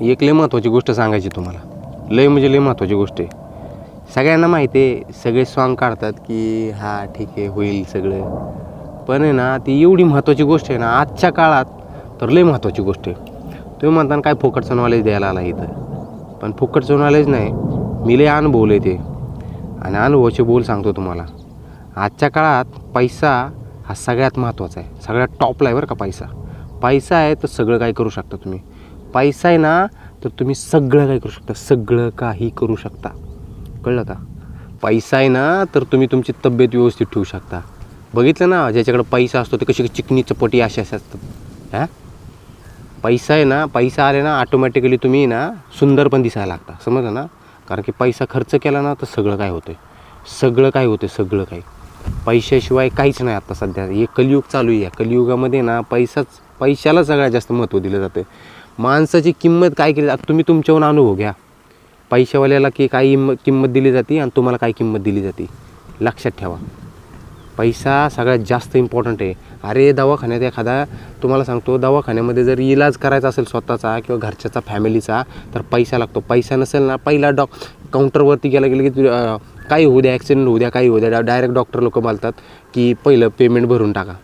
एक लय महत्त्वाची गोष्ट सांगायची तुम्हाला. लय म्हणजे लय महत्त्वाची गोष्ट आहे. सगळ्यांना माहिती आहे सगळे सॉन्ग काढतात की हा ठीक आहे होईल सगळं. पण आहे ना ती एवढी महत्त्वाची गोष्ट आहे ना आजच्या काळात तर लय महत्त्वाची गोष्ट आहे. तुम्ही म्हणताना काय फुकटचं नॉलेज द्यायला आला इथं? पण फुकटचं नॉलेज नाही. मी लय अनुभवलं आहे ते. आणि अनुभवाचे बोल सांगतो तुम्हाला. आजच्या काळात पैसा हा सगळ्यात महत्त्वाचा आहे. सगळ्यात टॉपला आहे बरं का पैसा. पैसा आहे तर सगळं काही करू शकता तुम्ही. पैसा आहे ना तर तुम्ही सगळं काही करू शकता. सगळं काही करू शकता. कळलं का? पैसा आहे ना तर तुम्ही तुमची तब्येत व्यवस्थित ठेवू शकता. बघितलं ना ज्याच्याकडे पैसा असतो ते कशी चिकनी चपटी अशी असे असतात. हां? पैसा आहे ना पैसा आले ना ऑटोमॅटिकली तुम्ही ना सुंदर पण दिसायला लागता. समजलं ना? कारण की पैसा खर्च केला ना तर सगळं काय होतं सगळं काय होतं सगळं काही. पैशाशिवाय काहीच नाही आता सध्या. हे कलियुग चालू आहे. या कलियुगामध्ये ना पैसाच पैशाला सगळ्यात जास्त महत्त्व दिलं जातं माणसाची किंमत काय केली आता तुम्ही तुमच्याहून अनुभव घ्या. पैशावाल्याला की काही किंमत किंमत दिली जाते आणि तुम्हाला काय किंमत दिली जाते? लक्षात ठेवा. पैसा सगळ्यात जास्त इम्पॉर्टंट आहे. अरे दवाखान्यात एखादा तुम्हाला सांगतो दवाखान्यामध्ये जर इलाज करायचा असेल स्वतःचा किंवा घरच्याचा फॅमिलीचा तर पैसा लागतो. पैसा नसेल ना पहिला डॉक काउंटरवरती गेला गेलं की काही होऊ द्या ॲक्सिडेंट होऊ द्या काही होऊ द्या डायरेक्ट डॉक्टर लोक बोलतात की पहिलं पेमेंट भरून टाका.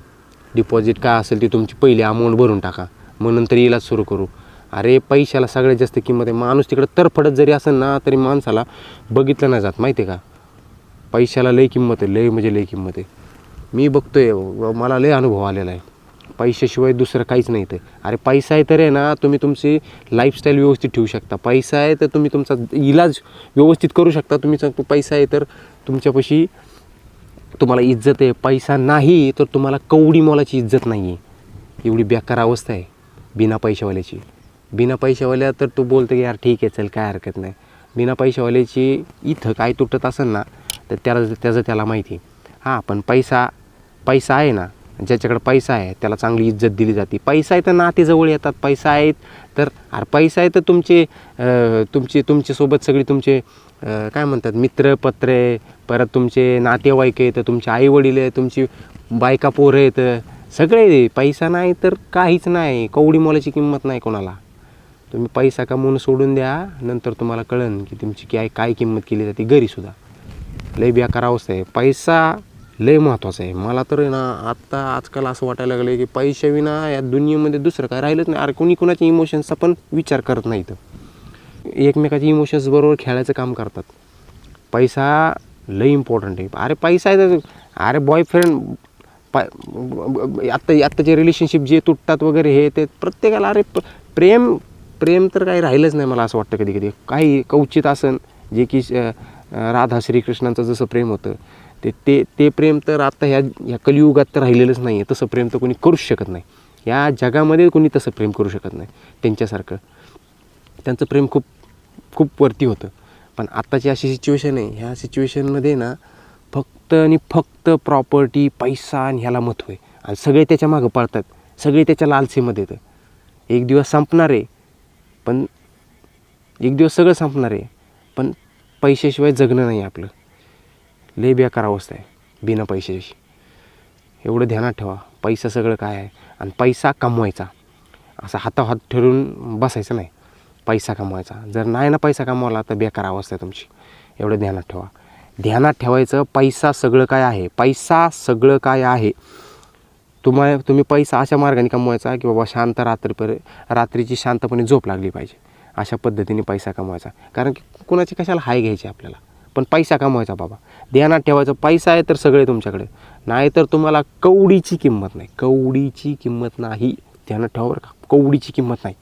डिपॉझिट काय असेल ती तुमची पहिली अमाऊंट भरून टाका. मग नंतर इलाज सुरू करू. अरे पैशाला सगळ्यात जास्त किंमत आहे. माणूस तिकडं तरफडत जरी असेल ना तरी माणसाला बघितलं नाही जात माहिती आहे का? पैशाला लई किंमत आहे लय म्हणजे लय किंमत आहे. मी बघतो आहे मला लय अनुभव आलेला आहे. पैशाशिवाय दुसरं काहीच नाही ते अरे पैसा आहे तर आहे ना तुम्ही तुमची लाईफस्टाईल व्यवस्थित ठेवू शकता. पैसा आहे तर तुम्ही तुमचा इलाज व्यवस्थित करू शकता. तुम्ही सांगतो पैसा आहे तर तुमच्यापाशी तुम्हाला इज्जत आहे. पैसा नाही तर तुम्हाला कवडी मोलाची इज्जत नाही आहे एवढी बेकार अवस्था आहे. बिना पैशावाल्याची. बिना पैशावाल्या तर तू बोलतो की यार ठीक आहे चल काय हरकत नाही. बिना पैशावाल्याची इथं काय तुटत असेल ना तर त्याला त्याचं त्याला माहिती हां पण पैसा पैसा आहे ना ज्याच्याकडे पैसा आहे त्याला चांगली इज्जत दिली जाते. पैसा आहे तर नाते जवळ येतात पैसा आहेत तर अरे पैसा आहे तर तुमचे तुमचे तुमच्यासोबत सगळी तुमचे काय म्हणतात मित्र पत्रे परत तुमचे नातेवाईक आहेत तुमचे आईवडील आहेत तुमची बायका पोरं आहेत सगळे पैसा नाही तर काहीच नाही कवडी मोलाची किंमत नाही कोणाला. तुम्ही पैसा कमवून सोडून द्या नंतर तुम्हाला कळन की तुमची काय काय किंमत केली जाते घरीसुद्धा लय बेकार अवस्था आहे. पैसा लय महत्त्वाचा आहे. मला तर आहे ना आत्ता आजकाल असं वाटायला लागलं की पैशाविना या दुनियेमध्ये दुसरं काय राहिलंच नाही. अरे कोणी कोणाच्या इमोशन्सचा पण विचार करत नाही तर एकमेकाच्या इमोशन्स बरोबर खेळायचं काम करतात. पैसा लय इम्पॉर्टंट आहे. अरे पैसा आहे तर अरे बॉयफ्रेंड पाय आत्ता आत्ताचे रिलेशनशिप जे तुटतात वगैरे हे ते प्रत्येकाला अरे प्रेम प्रेम तर काही राहिलंच नाही मला असं वाटतं कधी कधी काही कवचित असन जे की राधा श्रीकृष्णांचं जसं प्रेम होतं ते ते ते प्रेम तर आत्ता ह्या ह्या कलियुगात तर राहिलेलंच नाही आहे तसं प्रेम तर कोणी करूच शकत नाही. या जगामध्ये कोणी तसं प्रेम करू शकत नाही त्यांच्यासारखं. त्यांचं प्रेम खूप खूप वरती होतं. पण आत्ताची अशी सिच्युएशन आहे ह्या सिच्युएशनमध्ये ना फक्त आणि फक्त प्रॉपर्टी पैसा आणि ह्याला महत्त्व आहे आणि सगळे त्याच्या मागं पळतात. सगळे त्याच्या लालसेमध्ये येतं. एक दिवस संपणार आहे पण एक दिवस सगळं संपणार आहे पण पैशाशिवाय जगणं नाही आपलं. लय बेकार अवस्था आहे बिना पैशाशी एवढं ध्यानात ठेवा पैसा सगळं काय आहे? आणि पैसा कमवायचा. असा हाताहात ठरवून बसायचं नाही. पैसा कमवायचा. जर नाही ना पैसा कमवला तर बेकार अवस्था आहे तुमची. एवढं ध्यानात ठेवा. ध्यानात ठेवायचं पैसा सगळं काय आहे? पैसा सगळं काय आहे? तुम्हाला तुम्ही पैसा अशा मार्गाने कमवायचा की बाबा शांत रात्रीपर रात्रीची शांतपणे झोप लागली पाहिजे. अशा पद्धतीने पैसा कमवायचा. कारण की कुणाची कशाला हाय घ्यायची आपल्याला? पण पैसा कमवायचा बाबा. ध्यानात ठेवायचा पैसा आहे तर सगळे तुमच्याकडे. नाही तर तुम्हाला कवडीची किंमत नाही. कवडीची किंमत नाही. ध्यानात ठेवा बरं का. कवडीची किंमत नाही.